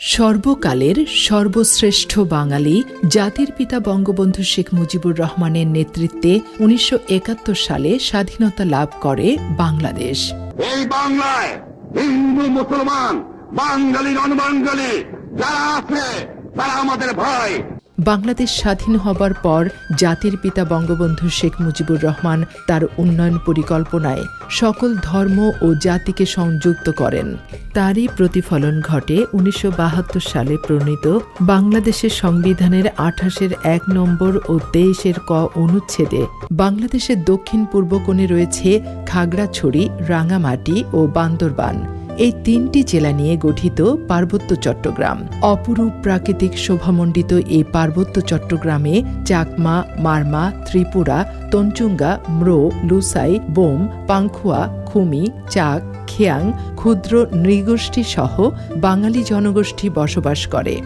সর্বকালের সর্বশ্রেষ্ঠ বাঙালি জাতির পিতা বঙ্গবন্ধু শেখ মুজিবুর রহমানের নেতৃত্বে উনিশশো একাত্তর সালে স্বাধীনতা লাভ করে বাংলাদেশ। এই বাংলায় হিন্দু, মুসলমান, বাঙালি নন বাঙালি যারা আছে, তারা আমাদের ভাই বাংলাদেশ স্বাধীন হবার পর জাতির পিতা বঙ্গবন্ধু শেখ মুজিবুর রহমান তার উন্নয়ন পরিকল্পনায় সকল ধর্ম ও জাতিকে সংযুক্ত করেন। তারই প্রতিফলন ঘটে উনিশশো বাহাত্তর সালে প্রণীত বাংলাদেশের সংবিধানের আঠাশের এক নম্বর ও তেইশের ক অনুচ্ছেদে বাংলাদেশের দক্ষিণ পূর্ব কোণে রয়েছে খাগড়াছড়ি, রাঙামাটি ও বান্দরবান। এই তিনটি জেলা নিয়ে গঠিত পার্বত্য চট্টগ্রাম। অপরূপ প্রাকৃতিক শোভামণ্ডিত এই পার্বত্য চট্টগ্রামে চাকমা, মারমা, ত্রিপুরা, তঞ্চুঙ্গা, ম্রো, লুসাই, বোম, পাংখুয়া, খুমি, চাক, খেয়াং, ক্ষুদ্র নৃগোষ্ঠী সহ বাঙালি জনগোষ্ঠী বসবাস করে।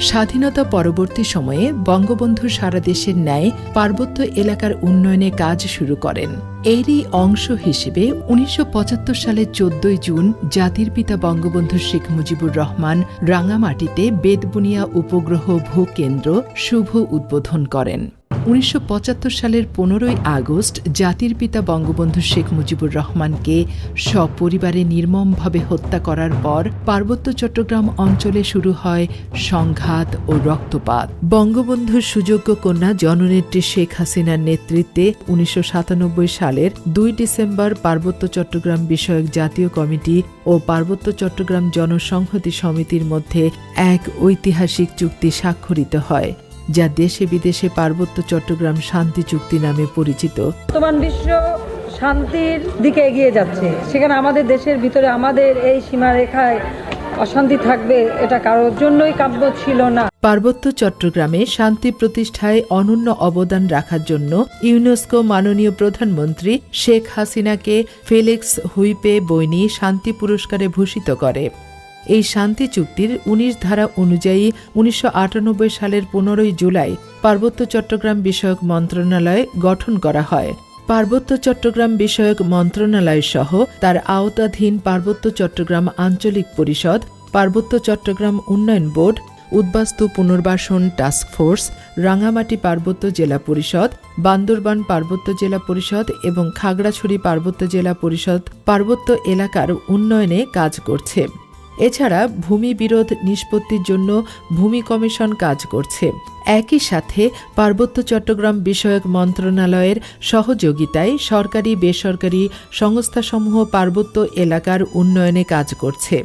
স্বাধীনতা পরবর্তী সময়ে বঙ্গবন্ধু সারা দেশের ন্যায় পার্বত্য এলাকার উন্নয়নে কাজ শুরু করেন। এরই অংশ হিসেবে উনিশশো পঁচাত্তর সালের চোদ্দই জুন জাতির পিতা বঙ্গবন্ধু শেখ মুজিবুর রহমান রাঙামাটিতে বেদবুনিয়া উপগ্রহ ভূকেন্দ্র শুভ উদ্বোধন করেন। উনিশশো পঁচাত্তর সালের পনেরোই আগস্ট জাতির পিতা বঙ্গবন্ধু শেখ মুজিবুর রহমানকে সপরিবারে নির্মমভাবে হত্যা করার পর পার্বত্য চট্টগ্রাম অঞ্চলে শুরু হয় সংঘাত ও রক্তপাত। বঙ্গবন্ধুর সুযোগ্য কন্যা জননেত্রী শেখ হাসিনার নেতৃত্বে উনিশশো সাতানব্বই সালের দুই ডিসেম্বর পার্বত্য চট্টগ্রাম বিষয়ক জাতীয় কমিটি ও পার্বত্য চট্টগ্রাম জনসংহতি সমিতির মধ্যে এক ঐতিহাসিক চুক্তি স্বাক্ষরিত হয়। যা দেশে বিদেশে পার্বত্য চট্টগ্রাম শান্তি চুক্তি নামে পরিচিত। বর্তমান বিশ্ব শান্তির দিকে এগিয়ে যাচ্ছে। সেখানে আমাদের দেশের ভিতরে আমাদের এই সীমারেখায় অশান্তি থাকবে এটা কারোর জন্যই কাব্য ছিল না। পার্বত্য চট্টগ্রামে শান্তি প্রতিষ্ঠায় অনন্য অবদান রাখার জন্য ইউনেস্কো মাননীয় প্রধানমন্ত্রী শেখ হাসিনাকে ফেলিক্স হুইপে বৈনি শান্তি পুরস্কারে ভূষিত করে। এই শান্তি চুক্তির ১৯ ধারা অনুযায়ী উনিশশো আটানব্বই সালের পনেরোই জুলাই পার্বত্য চট্টগ্রাম বিষয়ক মন্ত্রণালয় গঠন করা হয়। পার্বত্য চট্টগ্রাম বিষয়ক মন্ত্রণালয় সহ তার আওতাধীন পার্বত্য চট্টগ্রাম আঞ্চলিক পরিষদ, পার্বত্য চট্টগ্রাম উন্নয়ন বোর্ড, উদ্বাস্তু পুনর্বাসন টাস্ক ফোর্স, রাঙামাটি পার্বত্য জেলা পরিষদ, বান্দরবান পার্বত্য জেলা পরিষদ এবং খাগড়াছড়ি পার্বত্য জেলা পরিষদ পার্বত্য এলাকার উন্নয়নে কাজ করছে। এছাড়া ভূমি বিরোধ নিষ্পত্তির জন্য ভূমি কমিশন কাজ করছে। একই সাথে পার্বত্য চট্টগ্রাম বিষয়ক মন্ত্রণালয়ের সহযোগিতায় সরকারি বেসরকারি সংস্থাসমূহ পার্বত্য এলাকার উন্নয়নে কাজ করছে।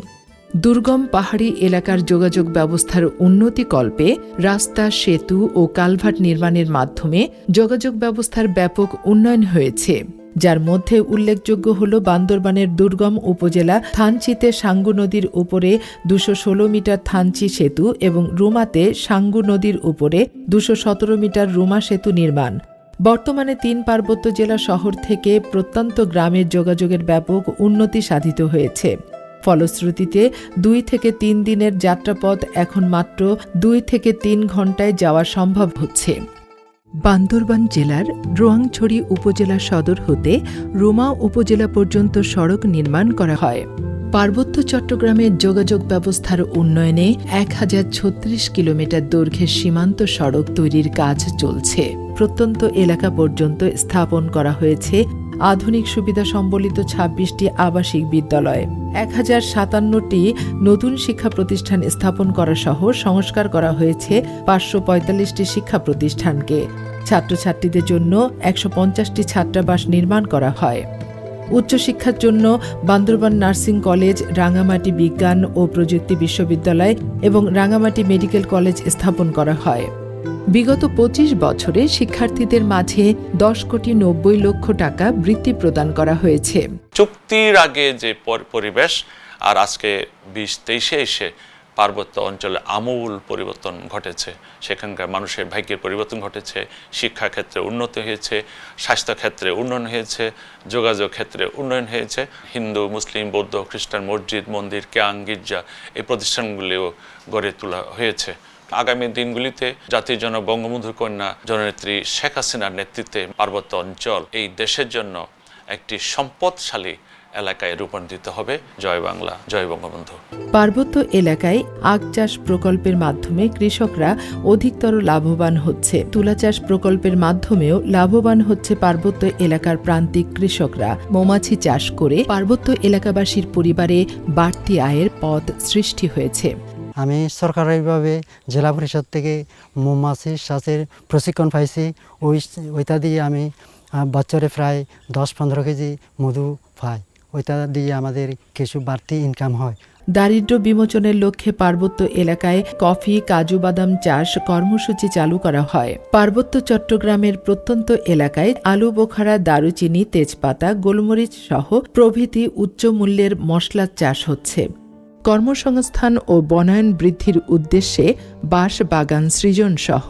দুর্গম পাহাড়ি এলাকার যোগাযোগ ব্যবস্থার উন্নতিকল্পে রাস্তা, সেতু ও কালভার্ট নির্মাণের মাধ্যমে যোগাযোগ ব্যবস্থার ব্যাপক উন্নয়ন হয়েছে। যার মধ্যে উল্লেখযোগ্য হল বান্দরবানের দুর্গম উপজেলা থানচিতে সাঙ্গু নদীর উপরে দুশো ষোলো মিটার থানচি সেতু এবং রুমাতে সাঙ্গু নদীর উপরে দুশো সতেরো মিটার রুমা সেতু নির্মাণ। বর্তমানে তিন পার্বত্য জেলা শহর থেকে প্রত্যন্ত গ্রামের যোগাযোগের ব্যাপক উন্নতি সাধিত হয়েছে। ফলশ্রুতিতে দুই থেকে তিন দিনের যাত্রাপথ এখন মাত্র দুই থেকে তিন ঘন্টায় যাওয়া সম্ভব হচ্ছে। বান্দরবান জেলার রোয়াংছড়ি উপজেলা সদর হতে রোমা উপজেলা পর্যন্ত সড়ক নির্মাণ করা হয়। পার্বত্য চট্টগ্রামের যোগাযোগ ব্যবস্থার উন্নয়নে এক হাজার ছত্রিশ কিলোমিটার দৈর্ঘ্যের সীমান্ত সড়ক তৈরির কাজ চলছে। প্রত্যন্ত এলাকা পর্যন্ত স্থাপন করা হয়েছে আধুনিক সুবিধা সম্বলিত ছাব্বিশটি আবাসিক বিদ্যালয়। এক হাজার সাতান্নটি নতুন শিক্ষা প্রতিষ্ঠান স্থাপন করা সহ সংস্কার করা হয়েছে পাঁচশো পঁয়তাল্লিশটি শিক্ষা প্রতিষ্ঠানকে। ছাত্রছাত্রীদের জন্য একশো পঞ্চাশটি ছাত্রাবাস নির্মাণ করা হয়। উচ্চশিক্ষার জন্য বান্দরবান নার্সিং কলেজ, রাঙামাটি বিজ্ঞান ও প্রযুক্তি বিশ্ববিদ্যালয় এবং রাঙামাটি মেডিকেল কলেজ স্থাপন করা হয়। বিগত পঁচিশ বছরে শিক্ষার্থীদের মাঝে দশ কোটি নব্বই লক্ষ টাকা বৃত্তি প্রদান করা হয়েছে। চুক্তির আগে যে পর- পরিবেশ, আর আজকে বিশ তেইশে এসে পার্বত্য অঞ্চলে আমূল পরিবর্তন ঘটেছে। সেখানকার মানুষের ভাগ্যের পরিবর্তন ঘটেছে শিক্ষা ক্ষেত্রে উন্নতি হয়েছে স্বাস্থ্য ক্ষেত্রে উন্নয়ন হয়েছে, যোগাযোগ ক্ষেত্রে উন্নয়ন হয়েছে। হিন্দু, মুসলিম, বৌদ্ধ, খ্রিস্টান, মসজিদ, মন্দির, ক্যাং, গির্জা এই প্রতিষ্ঠানগুলিও গড়ে তোলা হয়েছে। আগামী দিনগুলিতে জাতির জনক বঙ্গবন্ধুর কন্যা জননেত্রী শেখ হাসিনার নেতৃত্বে পার্বত্য অঞ্চল এই দেশের জন্য একটি সম্পদশালী এলাকায় রূপান্তরিত হবে। জয় বাংলা জয় বঙ্গবন্ধু। পার্বত্য এলাকায় আখ চাষ প্রকল্পের মাধ্যমে কৃষকরা অধিকতর লাভবান হচ্ছে। তুলা চাষ প্রকল্পের মাধ্যমেও লাভবান হচ্ছে পার্বত্য এলাকার প্রান্তিক কৃষকরা। মৌমাছি চাষ করে পার্বত্য এলাকাবাসীর পরিবারে বাড়তি আয়ের পথ সৃষ্টি হয়েছে। আমি সরকারিভাবে জেলা পরিষদ থেকে মৌমাছি চাষের প্রশিক্ষণ পাইছি। ওই ওইটা দিয়ে আমি বছরে প্রায় দশ পনেরো কেজি মধু পাই। ওইটা দিয়ে আমাদের কিছু বাড়তি ইনকাম হয়। দারিদ্র বিমোচনের লক্ষ্যে পার্বত্য এলাকায় কফি, কাজু বাদাম চাষ কর্মসূচি চালু করা হয়। পার্বত্য চট্টগ্রামের প্রত্যন্ত এলাকায় আলু, বোখারা, দারুচিনি, তেজপাতা, গোলমরিচ সহ প্রভৃতি উচ্চ মূল্যের মশলার চাষ হচ্ছে। কর্মসংস্থান ও বনায়ন বৃদ্ধির উদ্দেশ্যে বাঁশ বাগান সৃজন সহ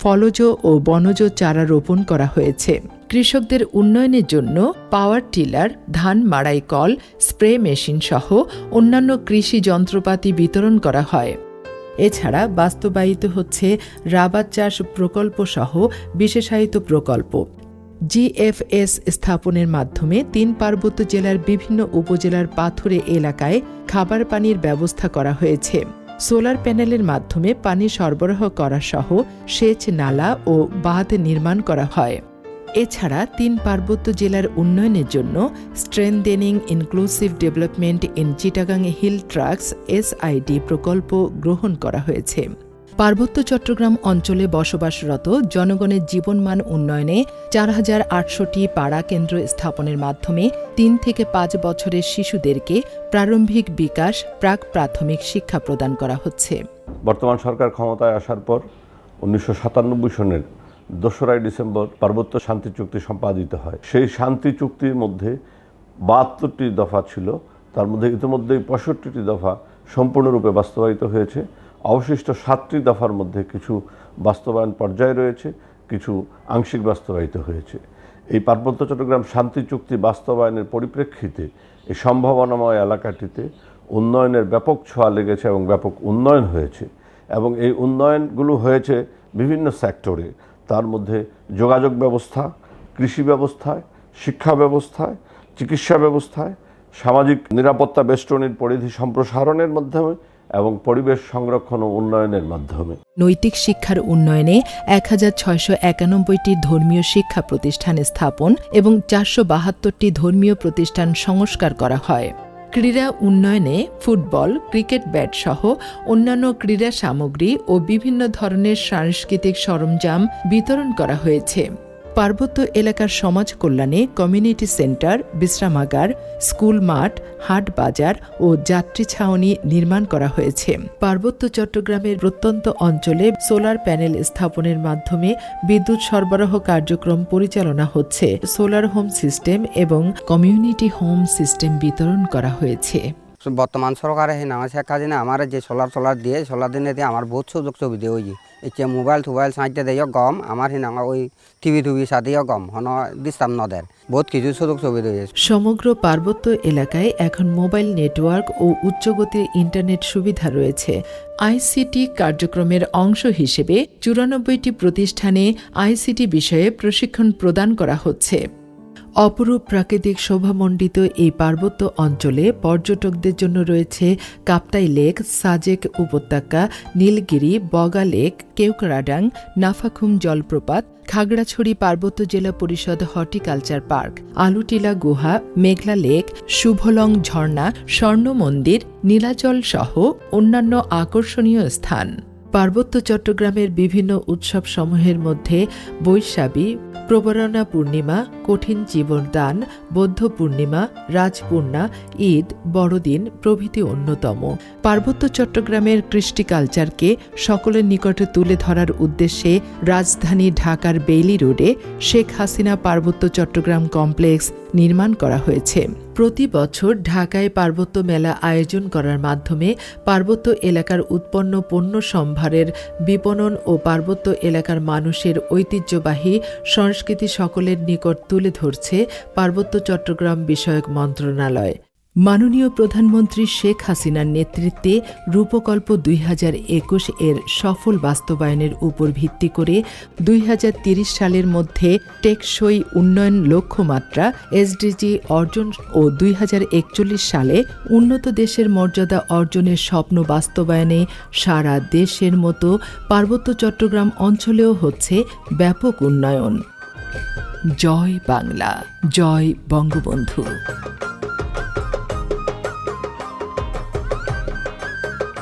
ফলজ ও বনজ চারা রোপণ করা হয়েছে। কৃষকদের উন্নয়নের জন্য পাওয়ার টিলার, ধান মাড়াই কল, স্প্রে মেশিন সহ অন্যান্য কৃষি যন্ত্রপাতি বিতরণ করা হয়। এছাড়া বাস্তবায়িত হচ্ছে রাবার চাষ প্রকল্প সহ বিশেষায়িত প্রকল্প। জিএফএস স্থাপনের মাধ্যমে তিন পার্বত্য জেলার বিভিন্ন উপজেলার পাথুরে এলাকায় খাবার পানির ব্যবস্থা করা হয়েছে। সোলার প্যানেলের মাধ্যমে পানি সরবরাহ করা সহ সেচ নালা ও বাঁধ নির্মাণ করা হয়। এছাড়া তিন পার্বত্য জেলার উন্নয়নের জন্য strengthening inclusive development in Chittagong hill tracts SID প্রকল্প গ্রহণ করা হয়েছে। পার্বত্য চট্টগ্রাম অঞ্চলে বসবাসরত জনগণের জীবনমান উন্নয়নে চার হাজার আটশোটি পাড়া কেন্দ্র স্থাপনের মাধ্যমে তিন থেকে পাঁচ বছরের শিশুদেরকে প্রারম্ভিক বিকাশ, প্রাক প্রাথমিক শিক্ষা প্রদান করা হচ্ছে। বর্তমান সরকার ক্ষমতায় আসার পর উনিশশো সাতানব্বই সনের দোসরাই ডিসেম্বর পার্বত্য শান্তি চুক্তি সম্পাদিত হয়। সেই শান্তি চুক্তির মধ্যে বাহাত্তরটি দফা ছিল, তার মধ্যে ইতিমধ্যেই পঁয়ষট্টিটি দফা সম্পূর্ণরূপে বাস্তবায়িত হয়েছে। অবশিষ্ট সাতটি দফার মধ্যে কিছু বাস্তবায়ন পর্যায়ে রয়েছে, কিছু আংশিক বাস্তবায়িত হয়েছে। এই পার্বত্য চট্টগ্রাম শান্তি চুক্তি বাস্তবায়নের পরিপ্রেক্ষিতে এই সম্ভাবনাময় এলাকাটিতে উন্নয়নের ব্যাপক ছোঁয়া লেগেছে এবং ব্যাপক উন্নয়ন হয়েছে এবং এই উন্নয়নগুলো হয়েছে বিভিন্ন সেক্টরে। তার মধ্যে যোগাযোগ ব্যবস্থা, কৃষি ব্যবস্থায় শিক্ষা ব্যবস্থায় চিকিৎসা ব্যবস্থায় সামাজিক নিরাপত্তা বেষ্টনীর পরিধি সম্প্রসারণের মাধ্যমে এবং পরিবেশ সংরক্ষণ ও উন্নয়নের মাধ্যমে। নৈতিক শিক্ষার উন্নয়নে এক হাজার ছয়শো একানব্বইটি ধর্মীয় শিক্ষা প্রতিষ্ঠান স্থাপন এবং চারশো বাহাত্তরটি ধর্মীয় প্রতিষ্ঠান সংস্কার করা হয়। ক্রীড়া উন্নয়নে ফুটবল, ক্রিকেট ব্যাট সহ অন্যান্য ক্রীড়া সামগ্রী ও বিভিন্ন ধরনের সাংস্কৃতিক সরঞ্জাম বিতরণ করা হয়েছে। পার্বত্য এলাকার সমাজ কল্যাণে কমিউনিটি সেন্টার, বিশ্রামাগার, স্কুল মাঠ, হাট বাজার ও যাত্রী ছাউনি নির্মাণ করা হয়েছে। পার্বত্য চট্টগ্রামের প্রত্যন্ত অঞ্চলে সোলার প্যানেল স্থাপনের মাধ্যমে বিদ্যুৎ সরবরাহ কার্যক্রম পরিচালনা হচ্ছে। সোলার হোম সিস্টেম এবং কমিউনিটি হোম সিস্টেম বিতরণ করা হয়েছে। বর্তমান সরকারে সেই নামা শেখ হাসিনা আমার যে সোলার সোলার দিয়ে, সোলার দিনে দিয়ে আমার বহুত সুযোগ সুবিধা হয়েছে। এতিয়া মোবাইল টোবাইল চাইতে দিও গম আমার নামা ওই টিভি টুভি সাথেও গম, হন ডিস্টার্ব নদের বহুত কিছু সুযোগ সুবিধা হয়েছে সমগ্র পার্বত্য এলাকায় এখন মোবাইল নেটওয়ার্ক ও উচ্চগতির ইন্টারনেট সুবিধা রয়েছে আইসিটি কার্যক্রমের অংশ হিসেবে চুরানব্বইটি প্রতিষ্ঠানে আইসিটি বিষয়ে প্রশিক্ষণ প্রদান করা হচ্ছে অপরূপ প্রাকৃতিক শোভামণ্ডিত এই পার্বত্য অঞ্চলে পর্যটকদের জন্য রয়েছে কাপ্তাই লেক, সাজেক উপত্যকা, নীলগিরি, বগা লেক কেউকরাডাং নাফাখুম জলপ্রপাত, খাগড়াছড়ি পার্বত্য জেলা পরিষদ হর্টিকালচার পার্ক, আলুটিলা গুহা, মেঘলা লেক, শুভলং ঝর্ণা, স্বর্ণ মন্দির, নীলাচল সহ অন্যান্য আকর্ষণীয় স্থান। পার্বত্য চট্টগ্রামের বিভিন্ন উৎসব সমূহের মধ্যে বৈশাবী প্রবরণা পূর্ণিমা, কঠিন জীবনদান বৌদ্ধ পূর্ণিমা, রাজপূর্ণা, ঈদ, বড়দিন প্রভৃতি অন্যতম। পার্বত্য চট্টগ্রামের কৃষ্টি কালচারকে সকলের নিকটে তুলে ধরার উদ্দেশ্যে রাজধানী ঢাকার বেইলি রোডে শেখ হাসিনা পার্বত্য চট্টগ্রাম কমপ্লেক্স নির্মাণ করা হয়েছে। প্রতি বছর ঢাকায় পার্বত্য মেলা আয়োজন করার মাধ্যমে পার্বত্য এলাকার উৎপন্ন পণ্য সম্ভারের বিপণন ও পার্বত্য এলাকার মানুষের ঐতিহ্যবাহী সংস্কৃতি সকলের নিকট তুলে ধরছে পার্বত্য চট্টগ্রাম বিষয়ক মন্ত্রণালয়। মাননীয় প্রধানমন্ত্রী শেখ হাসিনার নেতৃত্বে রূপকল্প দুই হাজার একুশ এর সফল বাস্তবায়নের উপর ভিত্তি করে দুই সালের মধ্যে টেকসই উন্নয়ন লক্ষ্যমাত্রা, এসডিজি অর্জন ও দুই হাজার একচল্লিশ সালে উন্নত দেশের মর্যাদা অর্জনের স্বপ্ন বাস্তবায়নে সারা দেশের মতো পার্বত্য চট্টগ্রাম অঞ্চলেও হচ্ছে ব্যাপক উন্নয়ন। জয় বাংলা, জয় বঙ্গবন্ধু।